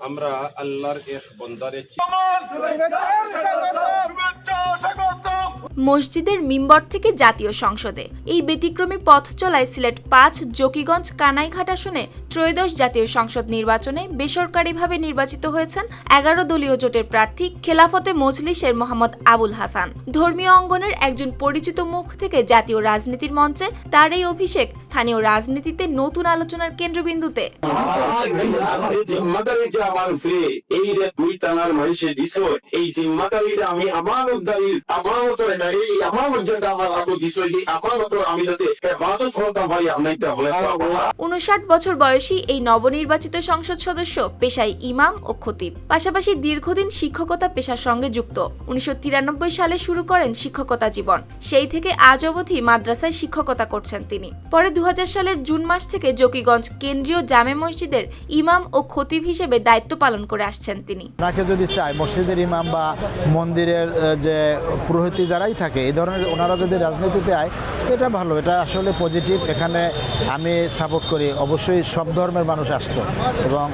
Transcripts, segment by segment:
আমরা আল্লাহর এক বন্দারে মসজিদের মিম্বর থেকে জাতীয় সংসদে এই ব্যতিক্রমী পথ চলায় সিলেট পাঁচ জকিগঞ্জ কানাইঘাট আসনে ত্রয়োদশ জাতীয় সংসদ নির্বাচনে বেসরকারিভাবে নির্বাচিত হয়েছেন এগারো দলীয় জোটের প্রার্থী খেলাফতে মজলিসের মোহাম্মদ আবুল হাসান ধর্মীয় অঙ্গনের একজন পরিচিত মুখ থেকে জাতীয় রাজনীতির মঞ্চে তার এই অভিষেক স্থানীয় রাজনীতিতে নতুন আলোচনার কেন্দ্রবিন্দুতে জিম্মাদারিটা আমার ফ্রি এই রে দুই মানুষে দিছ। এই জিম্মাদারিটা আমি আমার উদ্দারি আমার মতো এই আমার মধ্যে আমার আগে দিছ, এই আমার মতো আমি যাতে হেফাজত করতাম আমি এটা বলে উনষাট বছর বয়সী এই নবনির্বাচিত সংসদ সদস্য, পেশায় ইমাম ও খতিব। পাশাপাশি দীর্ঘদিন শিক্ষকতা পেশার সঙ্গে যুক্ত। উনিশশো তিরানব্বই সালে শুরু করেন শিক্ষকতা জীবন। সেই থেকে আজ অবধি মাদ্রাসায় শিক্ষকতা করছেন তিনি। পরে দু হাজার সালের জুন মাস থেকে জকিগঞ্জ কেন্দ্রীয় জামে মসজিদের ইমাম ও খতিব হিসেবে দায়িত্ব পালন করে আসছেন তিনি। ওনাকে যদি চায়, মসজিদের ইমাম বা মন্দিরের যে পুরোহিত যারাই থাকে, এই ধরনের ওনারা যদি রাজনীতিতে আয়, এটা ভালো, এটা আসলে পজিটিভ এখানে আমি সাপোর্ট করি, অবশ্যই সব ধর্মের মানুষ আসতো এবং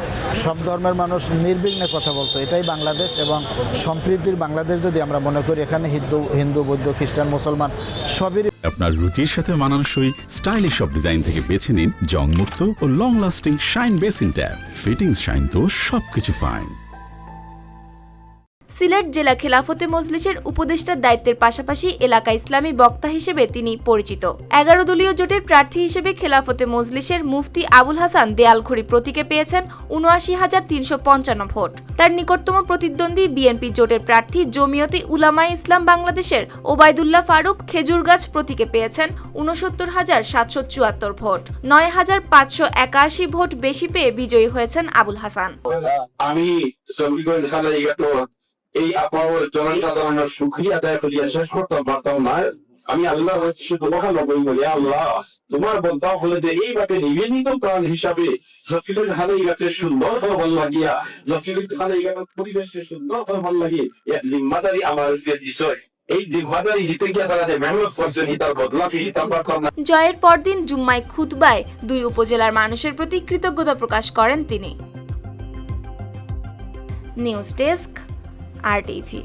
সব ধর্মের মানুষ নির্বিঘ্নে কথা বলতো। এটাই বাংলাদেশ এবং সম্প্রীতির বাংলাদেশ যদি আমরা মনে করি, এখানে হিন্দু হিন্দু, বৌদ্ধ, খ্রিস্টান, মুসলমান সবেরই আপনার রুচির সাথে মানানসই স্টাইলিশ সব ডিজাইন থেকে বেছে নিন জংমুক্ত ও long lasting shine basin tap fittings shine তো সবকিছু ফাইন সিলেট জেলা খেলাফতে মজলিসের উপদেষ্টার দায়িত্বের পাশাপাশি এলাকা ইসলামী বক্তা হিসেবে তিনি পরিচিত। এগারো দলীয় জোটের প্রার্থী হিসেবে খেলাফতে মজলিসের মুফতি আবুল হাসান দেয়ালঘড়ি প্রতীকে পেয়েছেন উনআশি হাজার তিনশো পঞ্চান্ন ভোট। তার নিকটতম প্রতিদ্বন্দ্বী বিএনপি জোটের প্রার্থী জমিয়তি উলামায়ে ইসলাম বাংলাদেশের ওবায়দুল্লাহ ফারুক খেজুরগাছ প্রতীকে পেয়েছেন উনসত্তর হাজার সাতশো চুয়াত্তর ভোট। নয় হাজার পাঁচশো একাশি ভোট বেশি পেয়ে বিজয়ী হয়েছেন আবুল হাসান। আমি এই আপনার জনসাধারণের সুক্রিয়া আদায় করিয়া শেষ করতে পারতাম না। আমি আল্লাহ শুধু ওখানে বলি আল্লাহ, তোমার বলতা হলে যে এই বাটে নিবেদিত প্রাণ হিসাবে জকিগঞ্জ খালে বাটে সুন্দর ভালো লাগিয়া খালে সুন্দর ভালো লাগে এক জিম্মাদারি আমার জয়ের পরদিন জুম্মায় খুতবায় দুই উপজেলার মানুষের প্রতি কৃতজ্ঞতা প্রকাশ করেন তিনি। News desk R TV.